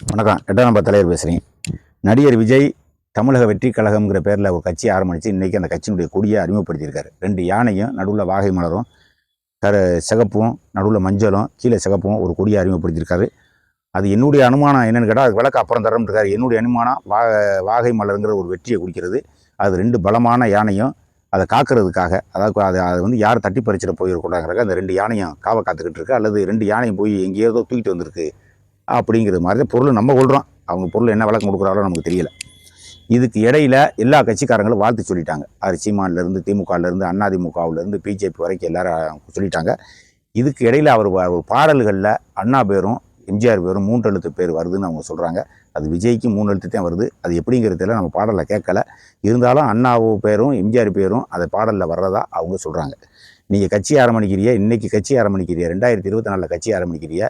வணக்கம். எட்டாம் நம்பர் தலைவர் பேசுகிறேன் நடிகர் விஜய் தமிழக வெற்றி கழகம்ங்கிற பேரில் ஒரு கட்சி ஆரம்பித்து இன்றைக்கி அந்த கட்சியினுடைய கொடியை அறிமுகப்படுத்தியிருக்காரு. ரெண்டு யானையும் நடுவில் வாகை மலரும் கர சிகப்பும் நடுவில் மஞ்சளும் கீழே சிகப்பும் ஒரு கொடியை அறிமுகப்படுத்தியிருக்காரு. அது என்னுடைய அனுமானம் என்னென்னு கேட்டால் அது விளக்கு அப்புறம் தரம்னு இருக்காரு. என்னுடைய அனுமானம் வா வாகை மலருங்கிற ஒரு வெற்றியை குடிக்கிறது அது ரெண்டு பலமான யானையும் அதை காக்கிறதுக்காக அதாவது அதை அதை வந்து யார் தட்டி பறிச்சிட போயிருக்கூடாங்கிறக்க அந்த ரெண்டு யானையும் காவை காத்துக்கிட்டு இருக்கு. அல்லது ரெண்டு யானையும் போய் எங்கேயோ தூக்கிட்டு வந்திருக்கு. அப்படிங்கிறது மாதிரி தான் பொருள் நம்ம கொள்கிறோம் அவங்க பொருள் என்ன விளக்கம் கொடுக்குறாங்களோ நமக்கு தெரியல. இதுக்கு இடையில எல்லா கட்சிக்காரங்களும் வாழ்த்து சொல்லிட்டாங்க. அது சீமான்லேருந்து திமுகலேருந்து அதிமுகவிலேருந்து பிஜேபி வரைக்கும் எல்லாரும் சொல்லிட்டாங்க. இதுக்கு இடையில அவர் பாடல்களில் அண்ணா பேரும் எம்ஜிஆர் பேரும் மூன்று எழுத்து பேர் வருதுன்னு அவங்க சொல்கிறாங்க அது விஜய்க்கு மூணு எழுத்து தான் வருது. அது எப்படிங்கிறதுல நம்ம பாடலில் கேட்கல. இருந்தாலும் அண்ணாவு பேரும் எம்ஜிஆர் பேரும் அந்த பாடலில் வர்றதா அவங்க சொல்கிறாங்க நீங்கள் கட்சி ஆரம்பிக்கிறிய இன்னைக்கு கட்சி ஆரம்பிக்கிறிய ரெண்டாயிரத்தி இருபத்தி நாலில் கட்சி ஆரம்பிக்கிறிய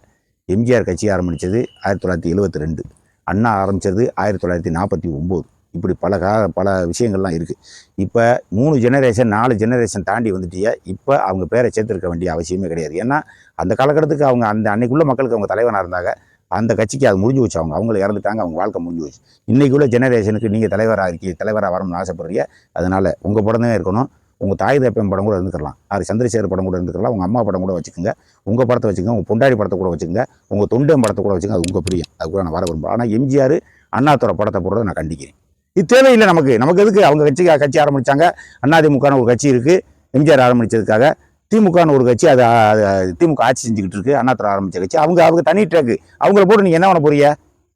எம்ஜிஆர் கட்சி ஆரம்பித்தது ஆயிரத்தி தொள்ளாயிரத்தி எழுபத்தி ரெண்டு. அண்ணா ஆரம்பித்தது ஆயிரத்தி தொள்ளாயிரத்தி நாற்பத்தி ஒம்பது. இப்படி பல கா பல விஷயங்கள்லாம் இருக்குது இப்போ மூணு ஜெனரேஷன் நாலு ஜெனரேஷன் தாண்டி வந்துட்டிய இப்போ அவங்க பேரை சேர்த்துருக்க வேண்டிய அவசியமே கிடையாது. ஏன்னா அந்த காலகட்டத்துக்கு அவங்க அந்த அன்னைக்குள்ள மக்களுக்கு அவங்க தலைவனாக இருந்தாங்க. அந்த கட்சிக்கு அது முடிஞ்சு வச்சு அவங்க அவங்கள இறந்துட்டாங்க. அவங்க வாழ்க்கை முடிஞ்சு வச்சு இன்றைக்குள்ள ஜெனரேஷனுக்கு நீங்கள் தலைவராக இருக்கீங்க தலைவராக வரணும்னு ஆசைப்படுறீங்க. அதனால் உங்கள் படம் தான் இருக்கணும். உங்கள் தாய் தப்பம் படம் கூட இருந்துக்கலாம். அது சந்திரசேகர் படம் கூட இருந்துக்கலாம். உங்கள் அம்மா படம் கூட வச்சுக்கோங்க. உங்கள் படத்தை வச்சுக்கோங்க. உங்கள் பொண்டாடி படத்தை கூட வச்சுக்கோங்க. உங்கள் தொண்டன் படத்தை கூட வச்சுக்கோங்க. அது உங்கள் பிரியம். அது கூட நான் வர விரும்புகிறேன் ஆனால் எம்ஜிஆர் அண்ணாத்துறை படத்தை போடுறதை நான் கண்டிக்கிறேன். இது தேவையில்லை நமக்கு. நமக்கு எதுக்கு? அவங்க கட்சி கட்சி ஆரம்பித்தாங்க அதிமுகன்னு ஒரு கட்சி இருக்குது எம்ஜிஆர் ஆரம்பித்ததுக்காக திமுகன்னு ஒரு கட்சி அது திமுக ஆட்சி செஞ்சுக்கிட்டு இருக்குது அண்ணாத்துறை ஆரம்பித்த கட்சி. அவங்க அவங்க தனி ட்ராக்கு அவங்கள போட்டு நீங்கள் என்ன பண்ண போறீங்க?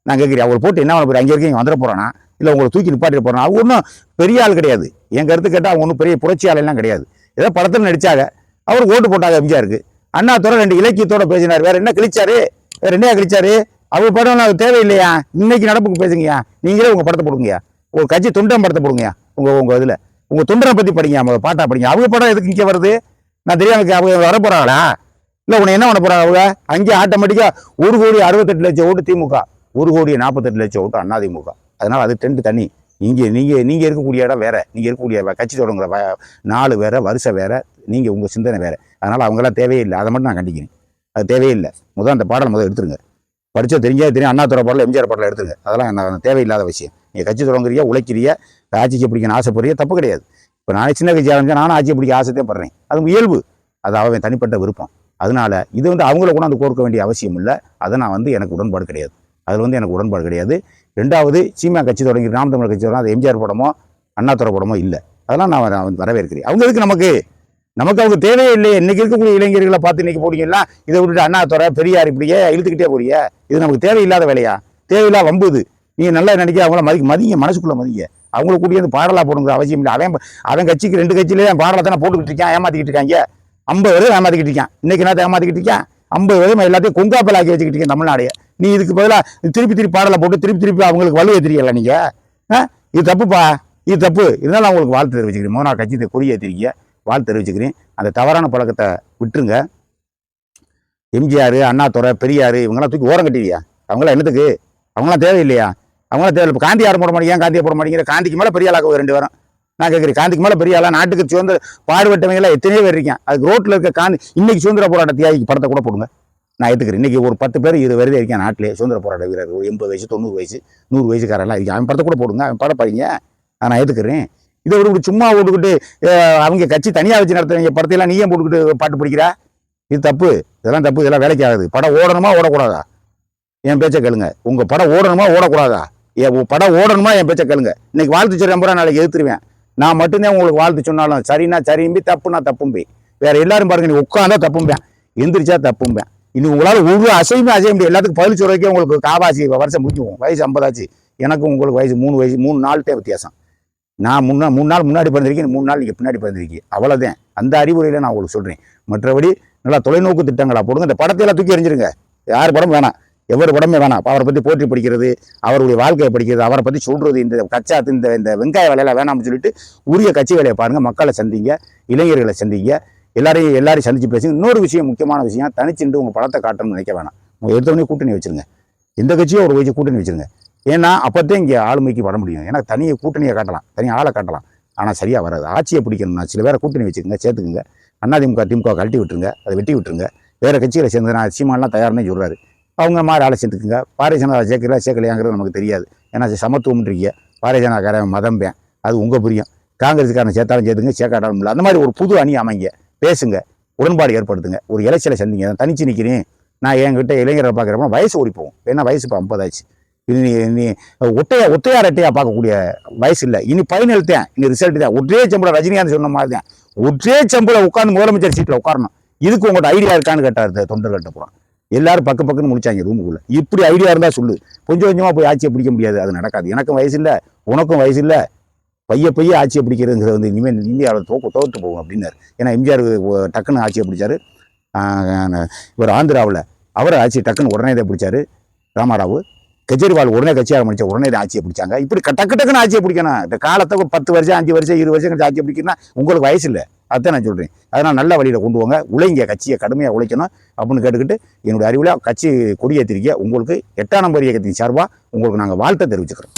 நான் கேட்குறேன் அவங்களை போட்டு என்ன பண்ண போறீங்க? அங்கே இருக்கீங்க வந்துட போகிறேன்னா இல்லை உங்களை தூக்கி நிப்பாட்டிட்டு போகிறான் அவங்க ஒன்றும் பெரிய ஆள் கிடையாது. என் கருத்து கேட்டால் அவங்க ஒன்றும் பெரிய புரட்சி ஆளெல்லாம் கிடையாது. ஏதோ படத்தில் நடித்தாங்க அவர் ஓட்டு போட்டாங்க எம்ஜிஆருக்கு. அண்ணாத்துறை ரெண்டு இலக்கியத்தோட பேசினார். வேற என்ன கிழிச்சாரு? வேற என்ன கிழிச்சாரு? அவர் படம் தேவையில்லையா? இன்னைக்கு நடப்புக்கு பேசுங்கய்யா. நீங்களே உங்கள் படத்தை போடுங்கய்யா. ஒரு கட்சி தொண்டன் படத்தை போடுங்கயா உங்கள் உங்கள் இதில். உங்கள் தொண்டரை பற்றி படிங்க அவங்க பாட்டா படிங்க. அவங்க படம் எதுக்கு இங்கே வருது? நான் தெரியாமல் அவங்க வர போறாங்களா? இல்லை உன்னை என்ன பண்ண போகிறாங்க அவங்க? அங்கே ஆட்டோமேட்டிக்காக ஒரு கோடி அறுபத்தெட்டு லட்சம் ஓட்டு திமுக. ஒரு கோடி நாற்பத்தெட்டு லட்சம் ஓட்டு அதிமுக அதனால் அது டென்ட் தனி. இங்கே நீங்கள் நீங்கள் இருக்கக்கூடிய இடம் வேறு. நீங்கள் இருக்கக்கூடிய கட்சி தொடங்குற நாலு வேறு வருஷம் வேறு நீங்கள் உங்கள் சிந்தனை வேறு. அதனால் அவங்களாம் தேவையில்லை. அதை மட்டும் நான் கண்டிக்கிறேன். அது தேவையில்லை. முதல் அந்த பாடல் முதல் எடுத்துருங்க. படிச்சா தெரிஞ்சா தெரியும். அண்ணாத்துறை பாடல எம்ஜிஆர் பாடல எடுத்துருங்க. அதெல்லாம் நான் தேவையில்லாத விஷயம். நீங்கள் கட்சி தொடங்குறியா உழைக்கிறியா ஆட்சிக்கு பிடிக்கணும் ஆசைப்படுறிய தப்பு கிடையாது. இப்போ நானே சின்ன கட்சி ஆரம்பிச்சா நானும் ஆட்சியை பிடிக்க ஆசைத்தே படுறேன். அது இயல்பு. அது அவன் தனிப்பட்ட விருப்பம். அதனால் இது வந்து அவங்கள கூட அந்த கோர்க்க வேண்டிய அவசியம் இல்லை. அதை நான் வந்து எனக்கு உடன்பாடு கிடையாது. அதில் வந்து எனக்கு உடன்பாடு கிடையாது. ரெண்டாவது சீமா கட்சி தொடங்கி நாம் தமிழர் கட்சி தொடங்க அது எம்ஜிஆர் படமோ அண்ணாதுரை படமோ இல்லை. அதெல்லாம் நான் வர- வந்து வரவேற்கிறேன். அவங்க எதுக்கு நமக்கு? நமக்கு அவங்க தேவையே இல்லையே. இன்னைக்கு இருக்கக்கூடிய இளைஞர்களை பார்த்து இன்னைக்கு போறீங்களா இதை விட்டுட்டு அண்ணாதுரை பெரியார் இப்படியே இழுத்துக்கிட்டே போறீங்க. இது நமக்கு தேவையில்லாத வேலையா? தேவையில்லா வம்புது. நீங்கள் நல்லா நினைக்க அவங்கள மதிக்க மதிங்க மனசுக்குள்ளே மதிங்க. அவங்கள கூட்டி வந்து பாடலா போடுங்கிற அவசியம் இல்லை. அவன் அவன் கட்சிக்கு ரெண்டு கட்சியிலே பாடலை தானே போட்டுக்கிட்டு இருக்கான் ஏமாற்றிக்கிட்டு இருக்காங்க. ஐம்பது பேரும் ஏமாத்திக்கிட்டு இருக்கான். இன்னைக்கு என்ன ஏமாற்றிக்கிட்டு இருக்கேன்? ஐம்பது பேரும் எல்லாத்தையும் கொங்காப்பலாக்கி வச்சுக்கிட்டு இருக்கேன் தமிழ்நாடைய நீ இதுக்கு பதிலாக திருப்பி திருப்பி பாடலை போட்டு திருப்பி திருப்பி அவங்களுக்கு வலுவை தெரியல நீங்கள் ஆ? இது தப்புப்பா? இது தப்பு. இருந்தாலும் அவங்களுக்கு வாழ்த்து தெரிவிச்சுக்கிறேன். மோனா கட்சி கொடி ஏற்றிருக்கீங்க வாழ்த்து தெரிவிச்சுக்கிறேன். அந்த தவறான பழக்கத்தை விட்டுருங்க. எம்ஜிஆர் அண்ணாதுரை பெரியார் இவங்கெல்லாம் தூக்கி ஓரம் கட்டிவியா அவங்களாம் என்னத்துக்கு? அவங்களாம் தேவையில்லையா? அவங்களாம் தேவை இப்போ காந்தி யாரும் போட மாட்டேங்க? காந்தியை போட மாட்டேங்கிற காந்திக்கு மேலே பெரிய ஆளாக்க ரெண்டு பேரும். நான் கேட்குறேன். காந்திக்கு மேலே பெரிய ஆளா? நாட்டுக்கு சுதந்திர பாடுபட்டவங்களாம் எத்தனையோ பேர் இருக்கேன் அதுக்கு ரோட்டில் இருக்க காந்தி இன்னைக்கு சுதந்திர போராட்ட தியாகிக்கு படத்தை கூட போடுங்க. நான் ஏற்றுக்கிறேன் இன்றைக்கி ஒரு பத்து பேர் இருபது பேர் இருக்கேன் நாட்டிலே. சுதந்திர போராட்ட வீரர் ஒரு எண்பது வயசு தொண்ணூறு வயசு நூறு வயசுக்காரெல்லாம் இருக்கேன். அவன் படத்தை கூட போடுங்க. அவன் படம் படிங்க நான் ஏற்றுக்கிறேன் இதை ஒரு சும்மா போட்டுக்கிட்டு அவங்க கட்சி தனியாக வச்சு நடத்துறவங்க படத்தையெல்லாம் நீயே போட்டுக்கிட்டு பாட்டு பிடிக்கிறா? இது தப்பு. இதெல்லாம் தப்பு. இதெல்லாம் வேலைக்கு ஆகாது. படம் ஓடணுமா ஓடக்கூடாதா? என் பேச்சை கேளுங்க. உங்கள் படம் ஓடணுமா ஓடக்கூடாதா? என் உ- படம் ஓடணுமா என் பேச்சை கேளுங்க. இன்னைக்கு வாழ்த்து சொல்லி நம்புறா நாளைக்கு எதிர்த்துருவேன். நான் மட்டும்தான் உங்களுக்கு வாழ்த்து சொன்னாலும் சரின்னா சரியும்பி தப்புனா தப்பும்பி. வேற எல்லாரும் பாருங்க நீ உட்காந்தா தப்பும்பேன். எந்திரிச்சா தப்பும்பேன். இனி உங்களால் ஒரு அசையுமே அசைய முடியும் எல்லாத்துக்கும் பதில் சொல்றதுக்கே உங்களுக்கு காவாசி வருஷம் முடிஞ்சுவோம் வயசு ஐம்பதாச்சு. எனக்கும் உங்களுக்கு வயசு மூணு வயசு மூணு நாள் தான் வித்தியாசம். நான் முன்னா மூணு நாள் முன்னாடி பிறந்திருக்கேன் மூணு நாள் நீங்கள் பின்னாடி பிறந்திருக்கீங்க. அவ்வளோதான் அந்த அறிவுரையில் நான் உங்களுக்கு சொல்கிறேன் மற்றபடி நல்லா தொலைநோக்கு திட்டங்களா போடுங்க. இந்த படத்தையெல்லாம் தூக்கி எறிஞ்சிருங்க. யார் படம் வேணாம். எவ்வளோ படமே வேணாம். அவரை பற்றி போற்றி படிக்கிறது அவருடைய வாழ்க்கையை படிக்கிறது அவரை பற்றி சொல்கிறது இந்த கச்சா இந்த இந்த வெங்காய வேலையெல்லாம் வேணாம்னு சொல்லிட்டு உரிய கட்சி வேலையை பாருங்கள் மக்களை சந்திங்க இளைஞர்களை சந்திங்க. எல்லாரையும் எல்லாரையும் சந்திச்சு பேசுங்க இன்னொரு விஷயம் முக்கியமான விஷயம் தனிச்சுண்டு உங்கள் படத்தை காட்டணும்னு நினைக்க வேணாம். உங்கள் எடுத்தவொடனே கூட்டணி வச்சுருங்க. எந்த கட்சியும் ஒரு வச்சு கூட்டணி வச்சிருங்க. ஏன்னா அப்போதான் இங்கே ஆளுமைக்கு வர முடியும். ஏன்னா தனியை கூட்டணியை காட்டலாம். தனி ஆளை காட்டலாம். ஆனால் சரியாக வராது. ஆட்சியை பிடிக்கணும்னா சில பேரை கூட்டணி வச்சுக்கோங்க சேர்த்துக்குங்க. அதிமுக திமுக கழட்டி விட்டுருங்க அதை வெட்டி விட்டுருங்க. வேறு கட்சிகளை சேர்ந்து நான் தயார்னே சொல்கிறாரு அவங்க மாதிரி ஆளை சேர்த்துக்குங்க. பாரதிய ஜனதா சேர்க்கல சேர்க்கலையாங்கிறது நமக்கு தெரியாது. ஏன்னா சமத்துவம்ன்றீங்க. பாரதிய ஜனதாக்காரன் மதம்பேன் அது உங்கள் புரியும். காங்கிரஸுக்காரன் சேர்த்தாலும் சேர்த்துங்க சேர்க்காட்டாலும் இல்லை. அந்த மாதிரி ஒரு புது அணி அமைங்க. பேசுங்க. உடன்பாடு ஏற்படுத்துங்க. ஒரு எலெக்ஷனை சந்திங்க. தனிச்சு நிற்கிறேன் நான் என்கிட்ட இளைஞரை பார்க்குறப்ப வயசு ஓடிப்போம் ஏன்னா வயசு இப்போ ஐம்பதாச்சு இது நீ நீ ஒட்டையா ஒத்தையா ரெட்டையா பார்க்கக்கூடிய வயசு இல்லை. இனி ஃபைனல் தான். இனி ரிசல்ட் தான். ஒரே சம்பளம் ரஜினிகாந்த் சொன்ன மாதிரி தான். ஒற்றே சம்பளம் உட்காந்து முதலமைச்சர் சீட்டில் உட்காரணும். இதுக்கு உங்கள்கிட்ட ஐடியா இருக்கான்னு கேட்டார் இந்த தொண்டர்கள்ட்ட பூரா எல்லாரும் பக்கு பக்கன்னு முடிச்சாங்க ரூமுக்குள்ளே இப்படி ஐடியா இருந்தால் சொல்லு. கொஞ்சம் கொஞ்சமாக போய் ஆட்சியை பிடிக்க முடியாது. அது நடக்காது. எனக்கும் வயசு இல்லை. உனக்கும் வயசு இல்லை. பைய பைய ஆட்சியை பிடிக்கிறதுங்கிறது வந்து இனிமேல் இந்தியாவில் தோக்கு தோற்று போகும் அப்படின்னாரு. ஏன்னா எம்ஜிஆர் டக்குன்னு ஆட்சியை பிடிச்சாரு. இவர் ஆந்திராவில் அவர் ஆட்சி டக்குன்னு உடனே இதை பிடிச்சாரு. ராமாராவு கெஜ்ரிவால் உடனே கட்சியாக முடிச்ச உடனே இதை ஆட்சியை பிடிச்சாங்க. இப்படி டக்கு டக்குன்னு ஆட்சியை பிடிக்கணும். இந்த காலத்தை பத்து வருஷம் அஞ்சு வருஷம் இருபது வருஷம் கழிச்சு ஆட்சியை பிடிக்கணும்னா உங்களுக்கு வயசு இல்லை. அதான் நான் சொல்கிறேன் அதனால் நல்ல வழியில் கொண்டு வாங்க உழைங்க. கட்சியை கடுமையாக உழைக்கணும் அப்படின்னு கேட்டுக்கிட்டு என்னுடைய அறிவில் கட்சி கொடியேற்றிருக்க உங்களுக்கு எட்டாம் நம்பர் இயக்கத்தின் சார்பாக உங்களுக்கு நாங்கள் வாழ்த்தை தெரிவிச்சுக்கிறோம்.